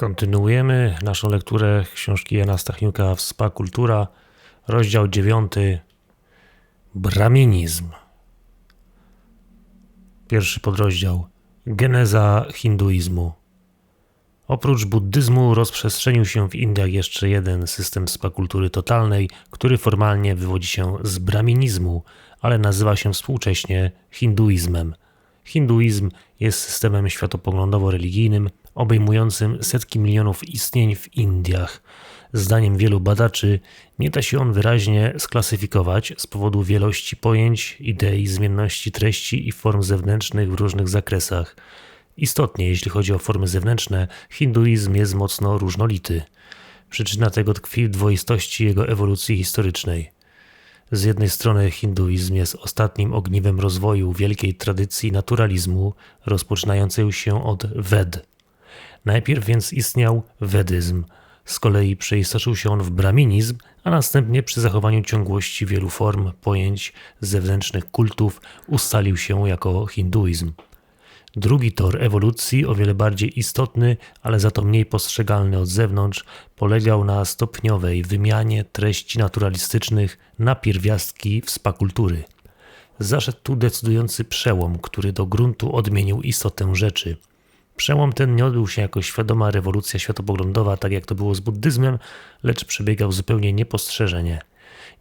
Kontynuujemy naszą lekturę książki Jana Stachniuka Wspa Kultura, rozdział 9 Braminizm. Pierwszy podrozdział Geneza hinduizmu. Oprócz buddyzmu rozprzestrzenił się w Indiach jeszcze jeden system spakultury totalnej, który formalnie wywodzi się z braminizmu, ale nazywa się współcześnie hinduizmem. Hinduizm jest systemem światopoglądowo-religijnym obejmującym setki milionów istnień w Indiach. Zdaniem wielu badaczy nie da się on wyraźnie sklasyfikować z powodu wielości pojęć, idei, zmienności treści i form zewnętrznych w różnych zakresach. Istotnie, jeśli chodzi o formy zewnętrzne, hinduizm jest mocno różnolity. Przyczyna tego tkwi w dwoistości jego ewolucji historycznej. Z jednej strony hinduizm jest ostatnim ogniwem rozwoju wielkiej tradycji naturalizmu, rozpoczynającej się od Ved. Najpierw więc istniał wedyzm, z kolei przeistoczył się on w braminizm, a następnie przy zachowaniu ciągłości wielu form, pojęć, zewnętrznych kultów ustalił się jako hinduizm. Drugi tor ewolucji, o wiele bardziej istotny, ale za to mniej postrzegalny od zewnątrz, polegał na stopniowej wymianie treści naturalistycznych na pierwiastki wspakultury. Zaszedł tu decydujący przełom, który do gruntu odmienił istotę rzeczy. Przełom ten nie odbył się jako świadoma rewolucja światopoglądowa, tak jak to było z buddyzmem, lecz przebiegał zupełnie niepostrzeżenie.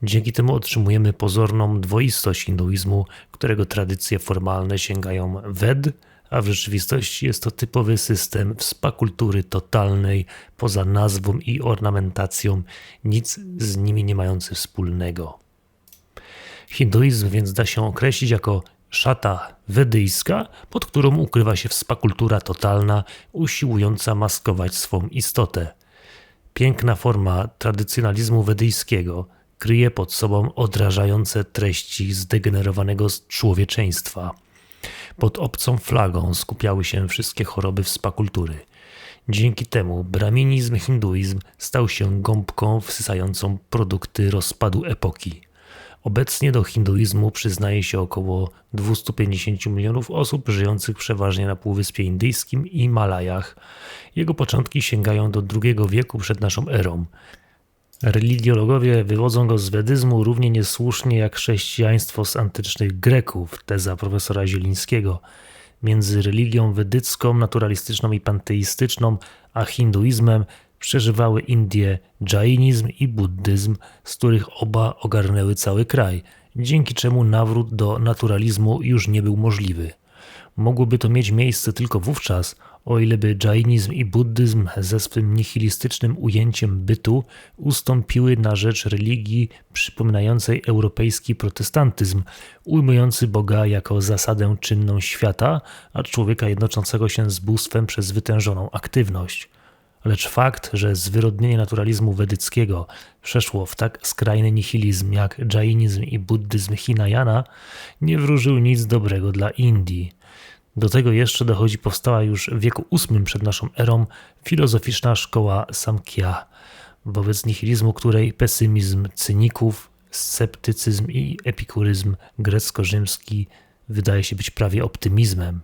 Dzięki temu otrzymujemy pozorną dwoistość hinduizmu, którego tradycje formalne sięgają Ved, a w rzeczywistości jest to typowy system wspakultury totalnej, poza nazwą i ornamentacją, nic z nimi nie mający wspólnego. Hinduizm więc da się określić jako szata wedyjska, pod którą ukrywa się wspakultura totalna, usiłująca maskować swą istotę. Piękna forma tradycjonalizmu wedyjskiego kryje pod sobą odrażające treści zdegenerowanego człowieczeństwa – pod obcą flagą skupiały się wszystkie choroby wspakultury. Dzięki temu braminizm hinduizm stał się gąbką wsysającą produkty rozpadu epoki. Obecnie do hinduizmu przyznaje się około 250 milionów osób żyjących przeważnie na Półwyspie Indyjskim i Malajach. Jego początki sięgają do II wieku przed naszą erą. Religiologowie wywodzą go z wedyzmu równie niesłusznie jak chrześcijaństwo z antycznych Greków, teza profesora Zielińskiego. Między religią wedycką, naturalistyczną i panteistyczną, a hinduizmem przeżywały Indie dżainizm i buddyzm, z których oba ogarnęły cały kraj, dzięki czemu nawrót do naturalizmu już nie był możliwy. Mogłoby to mieć miejsce tylko wówczas, o ile by dżainizm i buddyzm ze swym nihilistycznym ujęciem bytu ustąpiły na rzecz religii przypominającej europejski protestantyzm, ujmujący Boga jako zasadę czynną świata, a człowieka jednoczącego się z bóstwem przez wytężoną aktywność. Lecz fakt, że zwyrodnienie naturalizmu wedyckiego przeszło w tak skrajny nihilizm jak dżainizm i buddyzm Hinayana, nie wróżył nic dobrego dla Indii. Do tego jeszcze dochodzi powstała już w wieku VIII przed naszą erą filozoficzna szkoła Samkhya, wobec nihilizmu której pesymizm cyników, sceptycyzm i epikuryzm grecko-rzymski wydaje się być prawie optymizmem.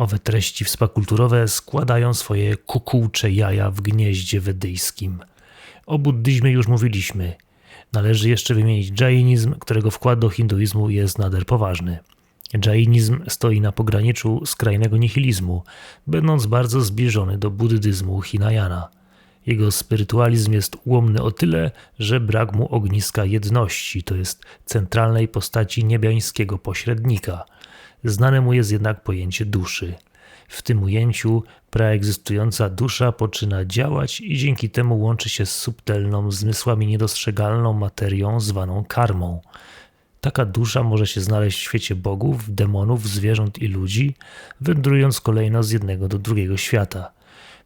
Owe treści wspakulturowe składają swoje kukułcze jaja w gnieździe wedyjskim. O buddyzmie już mówiliśmy. Należy jeszcze wymienić dżainizm, którego wkład do hinduizmu jest nader poważny. Dżainizm stoi na pograniczu skrajnego nihilizmu, będąc bardzo zbliżony do buddyzmu Hinayana. Jego spirytualizm jest ułomny o tyle, że brak mu ogniska jedności, to jest centralnej postaci niebiańskiego pośrednika. Znane mu jest jednak pojęcie duszy. W tym ujęciu praegzystująca dusza poczyna działać i dzięki temu łączy się z subtelną, zmysłami niedostrzegalną materią zwaną karmą. Taka dusza może się znaleźć w świecie bogów, demonów, zwierząt i ludzi, wędrując kolejno z jednego do drugiego świata.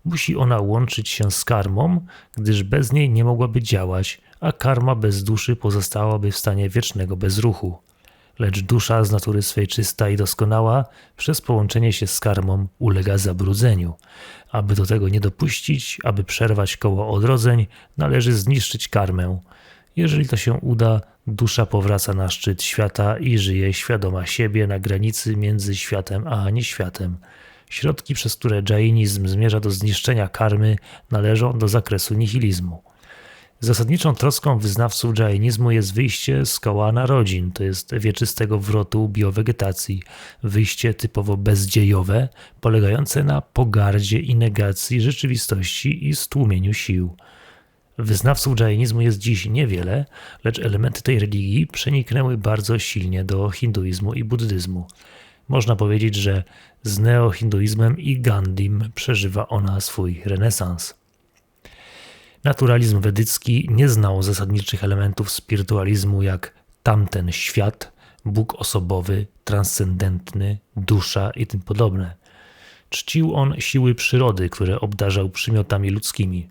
Musi ona łączyć się z karmą, gdyż bez niej nie mogłaby działać, a karma bez duszy pozostałaby w stanie wiecznego bezruchu. Lecz dusza z natury swej czysta i doskonała, przez połączenie się z karmą ulega zabrudzeniu. Aby do tego nie dopuścić, aby przerwać koło odrodzeń, należy zniszczyć karmę. Jeżeli to się uda, dusza powraca na szczyt świata i żyje świadoma siebie na granicy między światem a nieświatem. Środki, przez które dżainizm zmierza do zniszczenia karmy, należą do zakresu nihilizmu. Zasadniczą troską wyznawców dżainizmu jest wyjście z koła narodzin, to jest wieczystego wrotu biowegetacji, wyjście typowo bezdziejowe, polegające na pogardzie i negacji rzeczywistości i stłumieniu sił. Wyznawców dżainizmu jest dziś niewiele, lecz elementy tej religii przeniknęły bardzo silnie do hinduizmu i buddyzmu. Można powiedzieć, że z neohinduizmem i Gandhim przeżywa ona swój renesans. Naturalizm wedycki nie znał zasadniczych elementów spirytualizmu jak tamten świat, Bóg osobowy, transcendentny, dusza i tym podobne. Czcił on siły przyrody, które obdarzał przymiotami ludzkimi.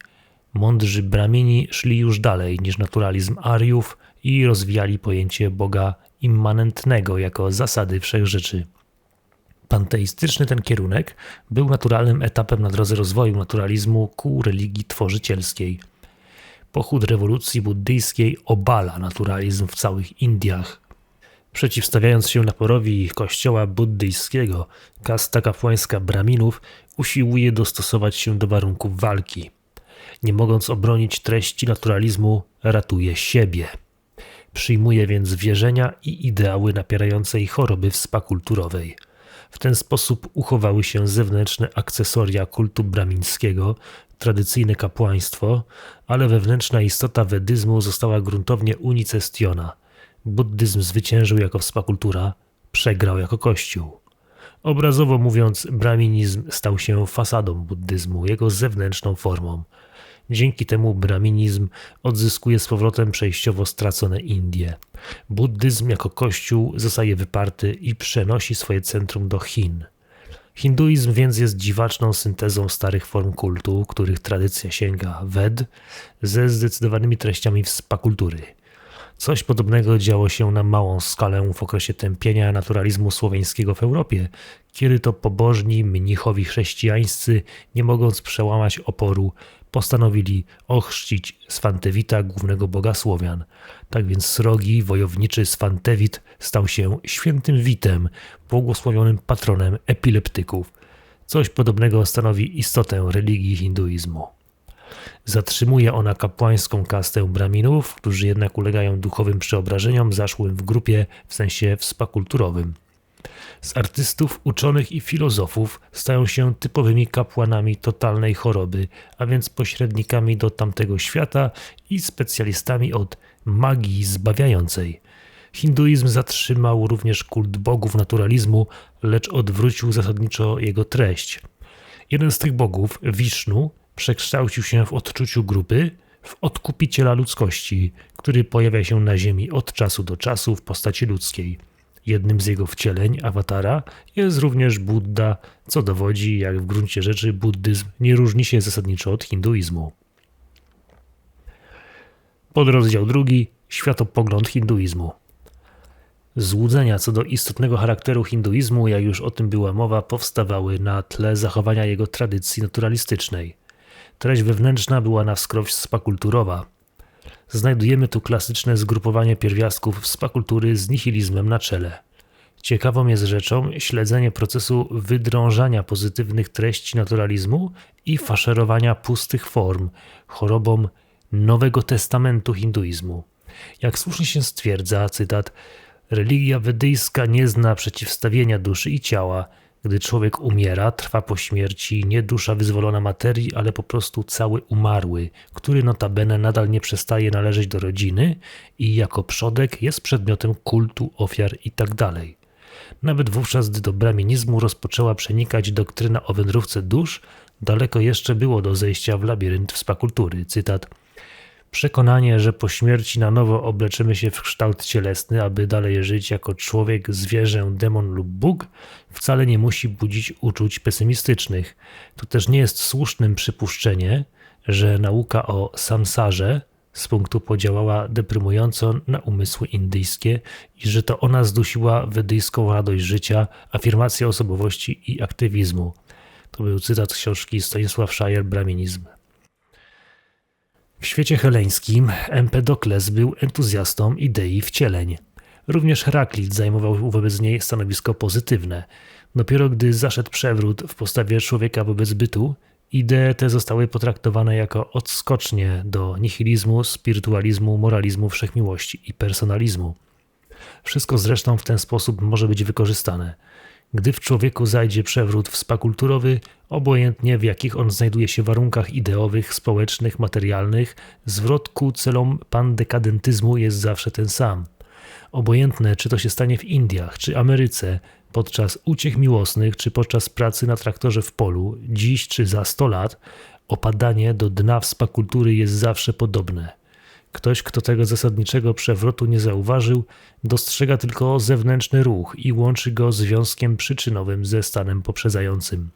Mądrzy bramini szli już dalej niż naturalizm Ariów i rozwijali pojęcie Boga immanentnego jako zasady wszechrzeczy. Panteistyczny ten kierunek był naturalnym etapem na drodze rozwoju naturalizmu ku religii tworzycielskiej. Pochód rewolucji buddyjskiej obala naturalizm w całych Indiach. Przeciwstawiając się naporowi kościoła buddyjskiego, kasta kapłańska Braminów usiłuje dostosować się do warunków walki. Nie mogąc obronić treści naturalizmu, ratuje siebie. Przyjmuje więc wierzenia i ideały napierającej choroby wspakulturowej. W ten sposób uchowały się zewnętrzne akcesoria kultu bramińskiego, tradycyjne kapłaństwo, ale wewnętrzna istota wedyzmu została gruntownie unicestiona. Buddyzm zwyciężył jako wspakultura, przegrał jako kościół. Obrazowo mówiąc, braminizm stał się fasadą buddyzmu, jego zewnętrzną formą. Dzięki temu braminizm odzyskuje z powrotem przejściowo stracone Indie. Buddyzm jako kościół zostaje wyparty i przenosi swoje centrum do Chin. Hinduizm więc jest dziwaczną syntezą starych form kultu, których tradycja sięga Ved, ze zdecydowanymi treściami wspakultury. Coś podobnego działo się na małą skalę w okresie tępienia naturalizmu słoweńskiego w Europie, kiedy to pobożni mnichowi chrześcijańscy, nie mogąc przełamać oporu, postanowili ochrzcić Swantewita, głównego boga Słowian. Tak więc srogi, wojowniczy Swantewit stał się świętym Witem, błogosławionym patronem epileptyków. Coś podobnego stanowi istotę religii hinduizmu. Zatrzymuje ona kapłańską kastę braminów, którzy jednak ulegają duchowym przeobrażeniom zaszłym w grupie w sensie wspakulturowym. Z artystów, uczonych i filozofów stają się typowymi kapłanami totalnej choroby, a więc pośrednikami do tamtego świata i specjalistami od magii zbawiającej. Hinduizm zatrzymał również kult bogów naturalizmu, lecz odwrócił zasadniczo jego treść. Jeden z tych bogów, Wisznu, przekształcił się w odczuciu grupy w odkupiciela ludzkości, który pojawia się na Ziemi od czasu do czasu w postaci ludzkiej. Jednym z jego wcieleń, awatara, jest również Buddha, co dowodzi, jak w gruncie rzeczy buddyzm nie różni się zasadniczo od hinduizmu. Podrozdział drugi Światopogląd hinduizmu. Złudzenia co do istotnego charakteru hinduizmu, jak już o tym była mowa, powstawały na tle zachowania jego tradycji naturalistycznej. Treść wewnętrzna była na wskroś spakulturowa, Znajdujemy tu klasyczne zgrupowanie pierwiastków spakultury z nihilizmem na czele. Ciekawą jest rzeczą śledzenie procesu wydrążania pozytywnych treści naturalizmu i faszerowania pustych form, chorobą Nowego Testamentu hinduizmu. Jak słusznie się stwierdza, cytat, religia wedyjska nie zna przeciwstawienia duszy i ciała, gdy człowiek umiera, trwa po śmierci nie dusza wyzwolona materii, ale po prostu cały umarły, który notabene nadal nie przestaje należeć do rodziny i jako przodek jest przedmiotem kultu, ofiar itd. Tak Nawet wówczas, gdy do braminizmu rozpoczęła przenikać doktryna o wędrówce dusz, daleko jeszcze było do zejścia w labirynt wspakultury. Cytat – Przekonanie, że po śmierci na nowo obleczymy się w kształt cielesny, aby dalej żyć jako człowiek, zwierzę, demon lub Bóg, wcale nie musi budzić uczuć pesymistycznych. To też nie jest słusznym przypuszczenie, że nauka o samsarze z punktu podziałała deprymująco na umysły indyjskie i że to ona zdusiła wedyjską radość życia, afirmację osobowości i aktywizmu. To był cytat z książki Stanisław Szajer Braminizm. W świecie heleńskim Empedokles był entuzjastą idei wcieleń. Również Heraklit zajmował wobec niej stanowisko pozytywne. Dopiero gdy zaszedł przewrót w postawie człowieka wobec bytu, idee te zostały potraktowane jako odskocznie do nihilizmu, spirytualizmu, moralizmu, wszechmiłości i personalizmu. Wszystko zresztą w ten sposób może być wykorzystane. Gdy w człowieku zajdzie przewrót wspakulturowy, obojętnie w jakich on znajduje się warunkach ideowych, społecznych, materialnych, zwrot ku celom pandekadentyzmu jest zawsze ten sam. Obojętne, czy to się stanie w Indiach, czy Ameryce, podczas uciech miłosnych, czy podczas pracy na traktorze w polu, dziś czy za 100 lat, opadanie do dna wspakultury jest zawsze podobne. Ktoś, kto tego zasadniczego przewrotu nie zauważył, dostrzega tylko zewnętrzny ruch i łączy go związkiem przyczynowym ze stanem poprzedzającym.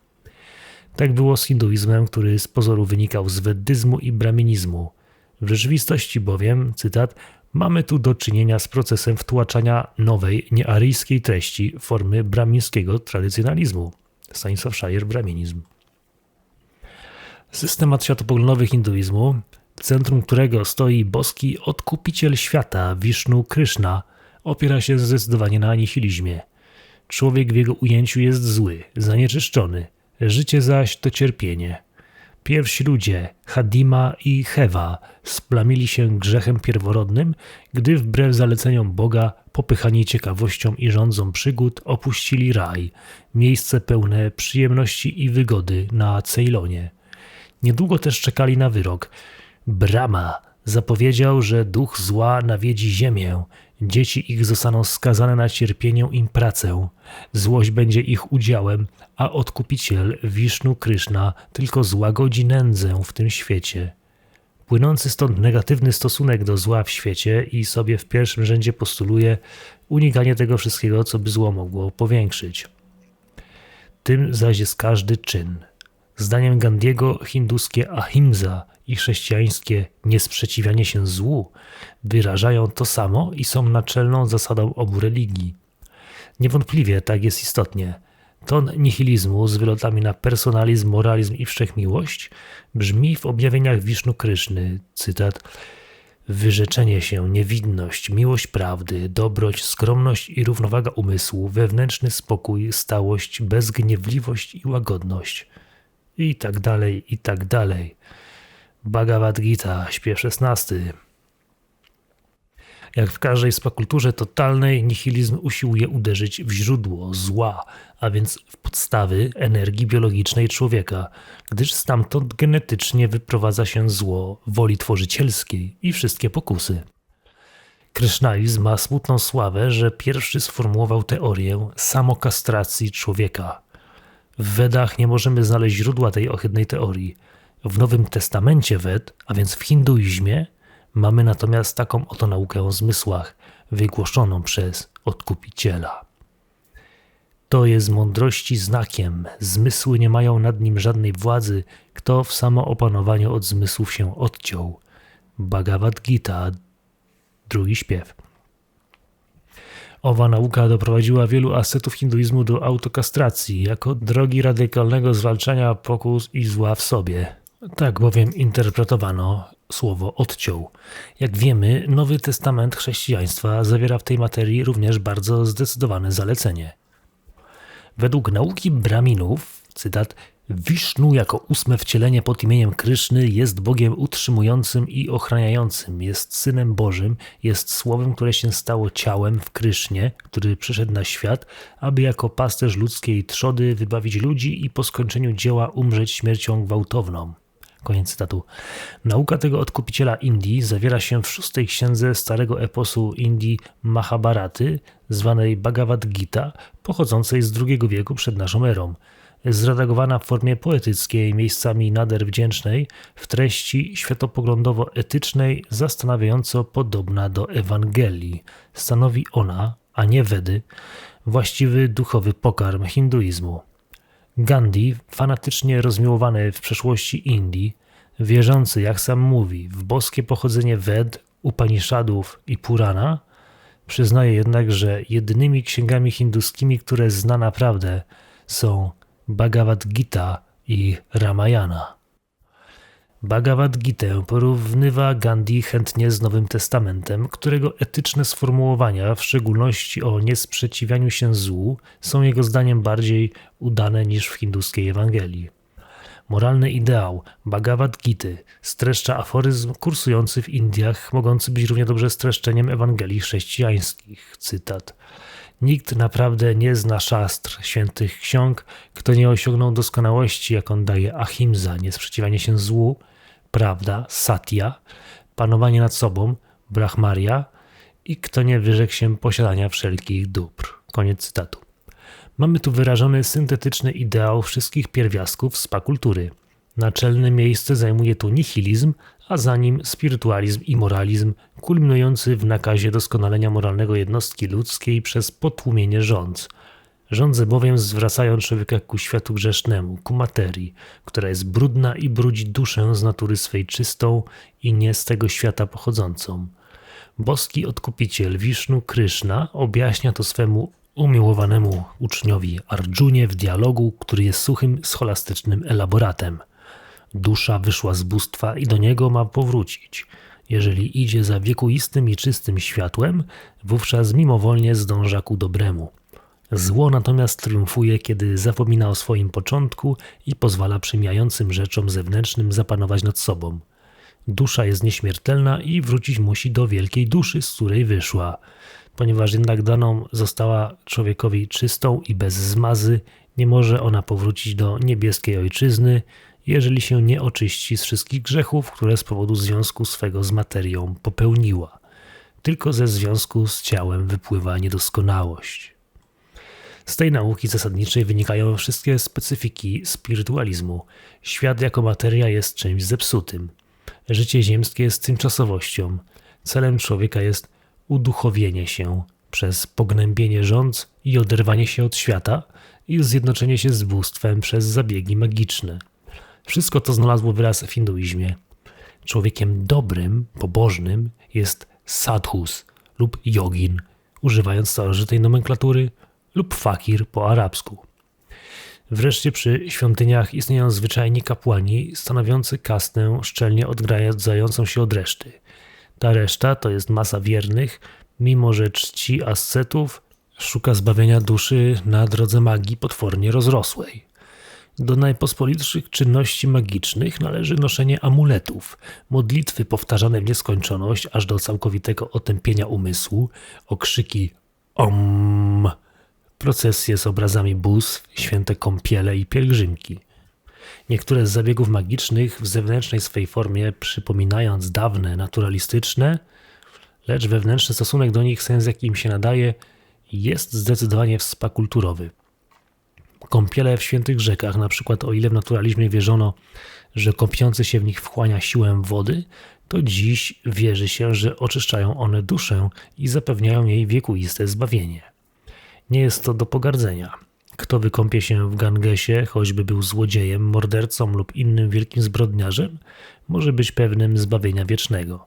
Tak było z hinduizmem, który z pozoru wynikał z weddyzmu i braminizmu. W rzeczywistości bowiem, cytat, mamy tu do czynienia z procesem wtłaczania nowej, niearyjskiej treści formy bramińskiego tradycjonalizmu. Stanisław Szajer, braminizm. Systemat światopoglądowy hinduizmu centrum którego stoi boski odkupiciel świata, Wisznu Kryszna, opiera się zdecydowanie na nihilizmie. Człowiek w jego ujęciu jest zły, zanieczyszczony, życie zaś to cierpienie. Pierwsi ludzie, Hadima i Hewa, splamili się grzechem pierworodnym, gdy wbrew zaleceniom Boga, popychani ciekawością i rządzą przygód, opuścili raj, miejsce pełne przyjemności i wygody na Ceylonie. Niedługo też czekali na wyrok – Brama zapowiedział, że duch zła nawiedzi ziemię, dzieci ich zostaną skazane na cierpienie i pracę, złość będzie ich udziałem, a odkupiciel Wisznu Kryszna tylko złagodzi nędzę w tym świecie. Płynący stąd negatywny stosunek do zła w świecie i sobie w pierwszym rzędzie postuluje unikanie tego wszystkiego, co by zło mogło powiększyć. Tym zaś jest każdy czyn. Zdaniem Gandiego hinduskie ahimsa i chrześcijańskie niesprzeciwianie się złu wyrażają to samo i są naczelną zasadą obu religii. Niewątpliwie tak jest istotnie. Ton nihilizmu z wylotami na personalizm, moralizm i wszechmiłość brzmi w objawieniach Wisznu Kryszny, cytat Wyrzeczenie się, niewinność, miłość prawdy, dobroć, skromność i równowaga umysłu, wewnętrzny spokój, stałość, bezgniewliwość i łagodność. I tak dalej, i tak dalej. Bhagavad Gita, śpiew 16. Jak w każdej spakulturze totalnej, nihilizm usiłuje uderzyć w źródło zła, a więc w podstawy energii biologicznej człowieka, gdyż stamtąd genetycznie wyprowadza się zło woli tworzycielskiej i wszystkie pokusy. Krysznaizm ma smutną sławę, że pierwszy sformułował teorię samokastracji człowieka. W Wedach nie możemy znaleźć źródła tej ohydnej teorii – w Nowym Testamencie Wed, a więc w hinduizmie, mamy natomiast taką oto naukę o zmysłach, wygłoszoną przez odkupiciela. To jest mądrości znakiem, zmysły nie mają nad nim żadnej władzy, kto w samoopanowaniu od zmysłów się odciął. Bhagavad Gita, drugi śpiew. Owa nauka doprowadziła wielu ascetów hinduizmu do autokastracji jako drogi radykalnego zwalczania pokus i zła w sobie. Tak bowiem interpretowano słowo odciął. Jak wiemy, Nowy Testament chrześcijaństwa zawiera w tej materii również bardzo zdecydowane zalecenie. Według nauki Braminów, cytat, Wisznu jako ósme wcielenie pod imieniem Kryszny jest Bogiem utrzymującym i ochraniającym, jest Synem Bożym, jest Słowem, które się stało ciałem w Krysznie, który przyszedł na świat, aby jako pasterz ludzkiej trzody wybawić ludzi i po skończeniu dzieła umrzeć śmiercią gwałtowną. Koniec cytatu. Nauka tego odkupiciela Indii zawiera się w szóstej księdze starego eposu Indii Mahabharaty, zwanej Bhagavad Gita, pochodzącej z II wieku przed naszą erą. Zredagowana w formie poetyckiej, miejscami nader wdzięcznej, w treści światopoglądowo-etycznej, zastanawiająco podobna do Ewangelii. Stanowi ona, a nie Wedy, właściwy duchowy pokarm hinduizmu. Gandhi, fanatycznie rozmiłowany w przeszłości Indii, wierzący, jak sam mówi, w boskie pochodzenie Ved, Upanishadów i Purana, przyznaje jednak, że jedynymi księgami hinduskimi, które zna naprawdę, są Bhagavad Gita i Ramayana. Bhagavad Gita porównywa Gandhi chętnie z Nowym Testamentem, którego etyczne sformułowania, w szczególności o niesprzeciwianiu się złu, są jego zdaniem bardziej udane niż w hinduskiej Ewangelii. Moralny ideał Bhagavad Gita streszcza aforyzm kursujący w Indiach, mogący być równie dobrze streszczeniem Ewangelii chrześcijańskich. Cytat. Nikt naprawdę nie zna szastr, świętych ksiąg, kto nie osiągnął doskonałości, jaką daje ahimsa, niesprzeciwianie się złu, prawda, satya, panowanie nad sobą, brahmaria i kto nie wyrzekł się posiadania wszelkich dóbr. Koniec cytatu. Mamy tu wyrażony syntetyczny ideał wszystkich pierwiastków spa kultury. Naczelne miejsce zajmuje tu nihilizm, a za nim spirytualizm i moralizm, kulminujący w nakazie doskonalenia moralnego jednostki ludzkiej przez potłumienie rządz. Rządze bowiem zwracają człowieka ku światu grzesznemu, ku materii, która jest brudna i brudzi duszę z natury swej czystą i nie z tego świata pochodzącą. Boski odkupiciel Wisznu Kryszna objaśnia to swemu umiłowanemu uczniowi Arjunie w dialogu, który jest suchym, scholastycznym elaboratem. Dusza wyszła z bóstwa i do niego ma powrócić. Jeżeli idzie za wiekuistym i czystym światłem, wówczas mimowolnie zdąża ku dobremu. Zło natomiast triumfuje, kiedy zapomina o swoim początku i pozwala przemijającym rzeczom zewnętrznym zapanować nad sobą. Dusza jest nieśmiertelna i wrócić musi do wielkiej duszy, z której wyszła. Ponieważ jednak daną została człowiekowi czystą i bez zmazy, nie może ona powrócić do niebieskiej ojczyzny, jeżeli się nie oczyści z wszystkich grzechów, które z powodu związku swego z materią popełniła. Tylko ze związku z ciałem wypływa niedoskonałość. Z tej nauki zasadniczej wynikają wszystkie specyfiki spirytualizmu. Świat jako materia jest czymś zepsutym. Życie ziemskie jest tymczasowością. Celem człowieka jest uduchowienie się przez pognębienie rządz i oderwanie się od świata i zjednoczenie się z bóstwem przez zabiegi magiczne. Wszystko to znalazło wyraz w hinduizmie. Człowiekiem dobrym, pobożnym jest sadhus lub yogin, używając starożytnej nomenklatury, lub fakir po arabsku. Wreszcie przy świątyniach istnieją zwyczajni kapłani stanowiący kastę szczelnie odgradzającą się od reszty. Ta reszta to jest masa wiernych, mimo że czci ascetów, szuka zbawienia duszy na drodze magii potwornie rozrosłej. Do najpospolitszych czynności magicznych należy noszenie amuletów, modlitwy powtarzane w nieskończoność aż do całkowitego otępienia umysłu, okrzyki OM, procesje z obrazami bóstw, święte kąpiele i pielgrzymki. Niektóre z zabiegów magicznych w zewnętrznej swej formie przypominając dawne, naturalistyczne, lecz wewnętrzny stosunek do nich, sens jaki im się nadaje, jest zdecydowanie wspakulturowy. Kąpiele w świętych rzekach, na przykład o ile w naturalizmie wierzono, że kąpiący się w nich wchłania siłę wody, to dziś wierzy się, że oczyszczają one duszę i zapewniają jej wiekuiste zbawienie. Nie jest to do pogardzenia. Kto wykąpie się w Gangesie, choćby był złodziejem, mordercą lub innym wielkim zbrodniarzem, może być pewnym zbawienia wiecznego.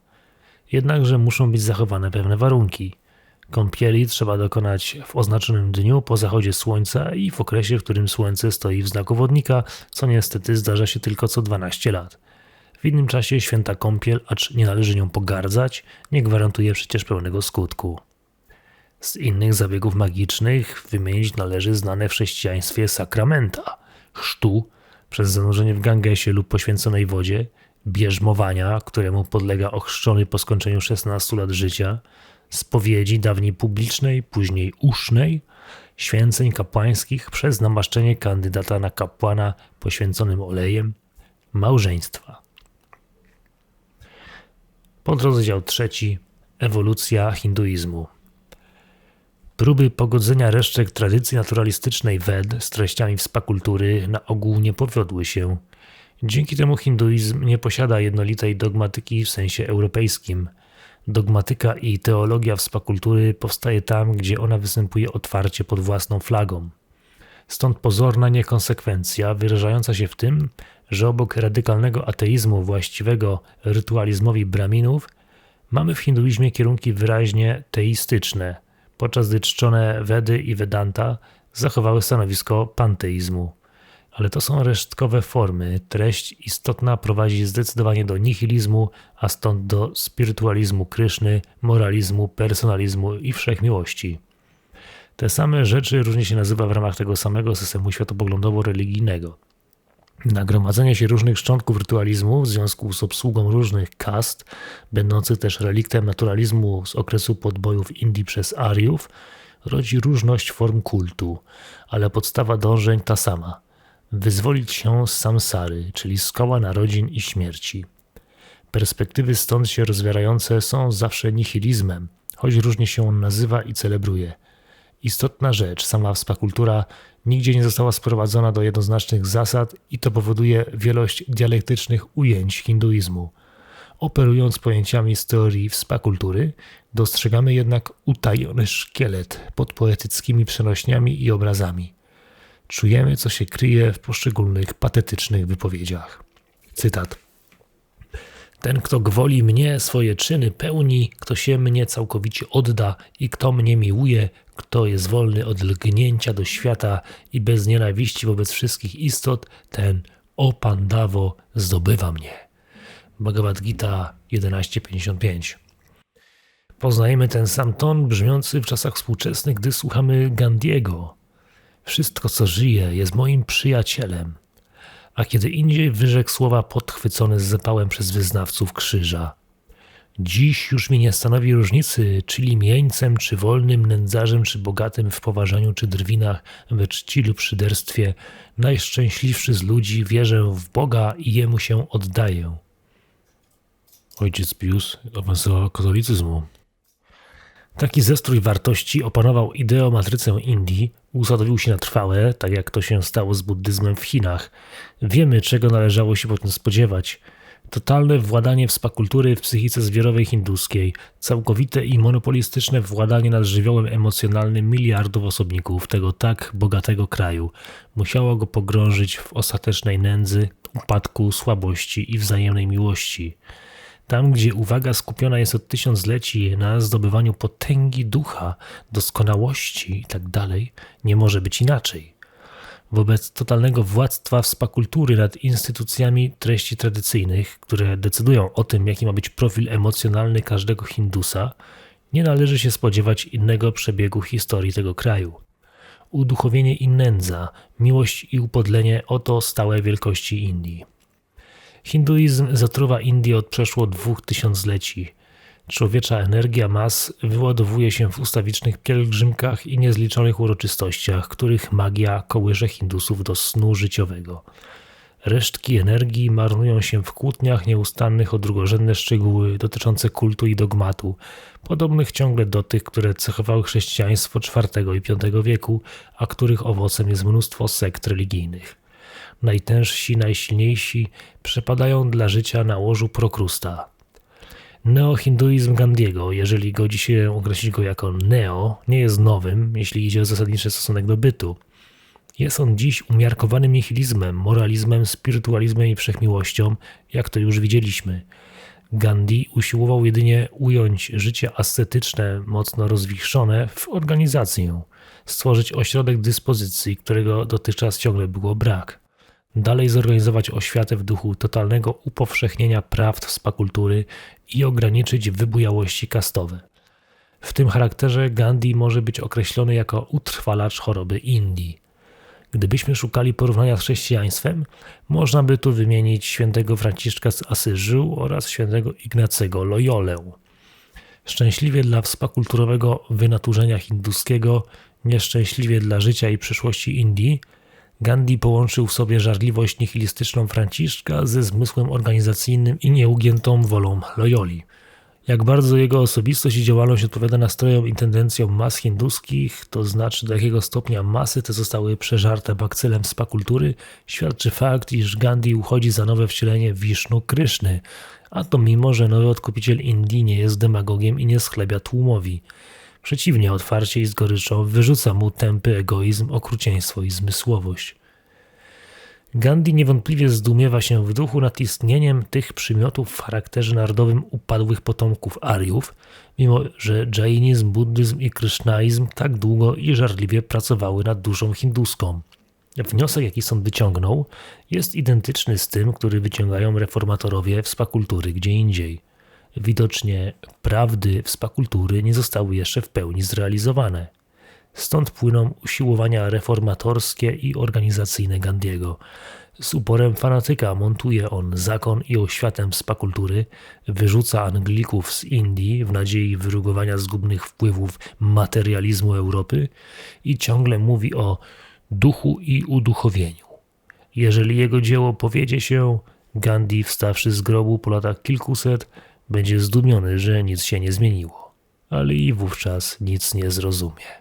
Jednakże muszą być zachowane pewne warunki. Kąpieli trzeba dokonać w oznaczonym dniu po zachodzie słońca i w okresie, w którym słońce stoi w znaku wodnika, co niestety zdarza się tylko co 12 lat. W innym czasie święta kąpiel, acz nie należy nią pogardzać, nie gwarantuje przecież pełnego skutku. Z innych zabiegów magicznych wymienić należy znane w chrześcijaństwie sakramenta, chrztu przez zanurzenie w Gangesie lub poświęconej wodzie, bierzmowania, któremu podlega ochrzczony po skończeniu 16 lat życia, spowiedzi dawniej publicznej, później usznej, święceń kapłańskich przez namaszczenie kandydata na kapłana poświęconym olejem, małżeństwa. Podrozdział trzeci Ewolucja hinduizmu. Próby pogodzenia resztek tradycji naturalistycznej Ved z treściami wspakultury na ogół nie powiodły się. Dzięki temu hinduizm nie posiada jednolitej dogmatyki w sensie europejskim. Dogmatyka i teologia wspakultury powstaje tam, gdzie ona występuje otwarcie pod własną flagą. Stąd pozorna niekonsekwencja wyrażająca się w tym, że obok radykalnego ateizmu właściwego rytualizmowi braminów, mamy w hinduizmie kierunki wyraźnie teistyczne – podczas gdy czczone Wedy i Vedanta zachowały stanowisko panteizmu. Ale to są resztkowe formy. Treść istotna prowadzi zdecydowanie do nihilizmu, a stąd do spirytualizmu Kryszny, moralizmu, personalizmu i wszechmiłości. Te same rzeczy różnie się nazywa w ramach tego samego systemu światopoglądowo-religijnego. Nagromadzenie się różnych szczątków rytualizmu w związku z obsługą różnych kast, będących też reliktem naturalizmu z okresu podbojów Indii przez Ariów, rodzi różność form kultu, ale podstawa dążeń ta sama wyzwolić się z samsary, czyli z koła narodzin i śmierci. Perspektywy stąd się rozwierające są zawsze nihilizmem, choć różnie się on nazywa i celebruje. Istotna rzecz, sama wspakultura nigdzie nie została sprowadzona do jednoznacznych zasad i to powoduje wielość dialektycznych ujęć hinduizmu. Operując pojęciami z teorii wspakultury, dostrzegamy jednak utajony szkielet pod poetyckimi przenośniami i obrazami. Czujemy, co się kryje w poszczególnych patetycznych wypowiedziach. Cytat. Ten, kto gwoli mnie, swoje czyny pełni, kto się mnie całkowicie odda i kto mnie miłuje, kto jest wolny od lgnięcia do świata i bez nienawiści wobec wszystkich istot, ten, o zdobywa mnie. Bhagavad Gita 11.55 Poznajemy ten sam ton brzmiący w czasach współczesnych, gdy słuchamy Gandiego. Wszystko, co żyje, jest moim przyjacielem a kiedy indziej wyrzekł słowa podchwycone z zapałem przez wyznawców krzyża. Dziś już mi nie stanowi różnicy, czy limieńcem, czy wolnym, nędzarzem, czy bogatym w poważaniu, czy drwinach, we czci lub szyderstwie, najszczęśliwszy z ludzi wierzę w Boga i Jemu się oddaję. Ojciec Pius awansował katolicyzmu. Taki zestrój wartości opanował ideomatrycę Indii, usadowił się na trwałe, tak jak to się stało z buddyzmem w Chinach. Wiemy, czego należało się potem spodziewać. Totalne władanie wspakultury w psychice zwierowej hinduskiej, całkowite i monopolistyczne władanie nad żywiołem emocjonalnym miliardów osobników tego tak bogatego kraju musiało go pogrążyć w ostatecznej nędzy, upadku, słabości i wzajemnej miłości. Tam, gdzie uwaga skupiona jest od tysiącleci na zdobywaniu potęgi ducha, doskonałości itd., tak nie może być inaczej. Wobec totalnego władztwa wspakultury nad instytucjami treści tradycyjnych, które decydują o tym, jaki ma być profil emocjonalny każdego Hindusa, nie należy się spodziewać innego przebiegu historii tego kraju. Uduchowienie i nędza, miłość i upodlenie oto stałe wielkości Indii. Hinduizm zatruwa Indię od przeszło dwóch tysiącleci. Człowiecza energia mas wyładowuje się w ustawicznych pielgrzymkach i niezliczonych uroczystościach, których magia kołysze Hindusów do snu życiowego. Resztki energii marnują się w kłótniach nieustannych o drugorzędne szczegóły dotyczące kultu i dogmatu, podobnych ciągle do tych, które cechowały chrześcijaństwo IV i V wieku, a których owocem jest mnóstwo sekt religijnych najtężsi, najsilniejsi przepadają dla życia na łożu Prokrusta. Neohinduizm Gandiego, jeżeli godzi się określić go jako neo, nie jest nowym, jeśli idzie o zasadniczy stosunek do bytu. Jest on dziś umiarkowanym nihilizmem, moralizmem, spirytualizmem i wszechmiłością, jak to już widzieliśmy. Gandhi usiłował jedynie ująć życie ascetyczne, mocno rozwichrzone w organizację, stworzyć ośrodek dyspozycji, którego dotychczas ciągle było brak dalej zorganizować oświatę w duchu totalnego upowszechnienia prawd spakultury i ograniczyć wybujałości kastowe. W tym charakterze Gandhi może być określony jako utrwalacz choroby Indii. Gdybyśmy szukali porównania z chrześcijaństwem, można by tu wymienić świętego Franciszka z Asyżu oraz świętego Ignacego Loyolę. Szczęśliwie dla wspakulturowego wynaturzenia hinduskiego, nieszczęśliwie dla życia i przyszłości Indii, Gandhi połączył w sobie żarliwość nihilistyczną Franciszka ze zmysłem organizacyjnym i nieugiętą wolą Loyoli. Jak bardzo jego osobistość i działalność odpowiada nastrojom i tendencjom mas hinduskich, to znaczy do jakiego stopnia masy te zostały przeżarte bakcylem spakultury, świadczy fakt, iż Gandhi uchodzi za nowe wcielenie Wisznu Kryszny, a to mimo, że nowy odkupiciel Indii nie jest demagogiem i nie schlebia tłumowi. Przeciwnie, otwarcie i z goryczą wyrzuca mu tępy egoizm, okrucieństwo i zmysłowość. Gandhi niewątpliwie zdumiewa się w duchu nad istnieniem tych przymiotów w charakterze narodowym upadłych potomków Ariów, mimo że dżainizm, buddyzm i krysznaizm tak długo i żarliwie pracowały nad duszą hinduską. Wniosek, jaki sąd wyciągnął, jest identyczny z tym, który wyciągają reformatorowie w spakultury gdzie indziej. Widocznie prawdy w spakultury nie zostały jeszcze w pełni zrealizowane. Stąd płyną usiłowania reformatorskie i organizacyjne Gandiego. Z uporem fanatyka montuje on zakon i oświatę spakultury, wyrzuca Anglików z Indii w nadziei wyrugowania zgubnych wpływów materializmu Europy i ciągle mówi o duchu i uduchowieniu. Jeżeli jego dzieło powiedzie się, Gandhi, wstawszy z grobu po latach kilkuset, będzie zdumiony, że nic się nie zmieniło, ale i wówczas nic nie zrozumie.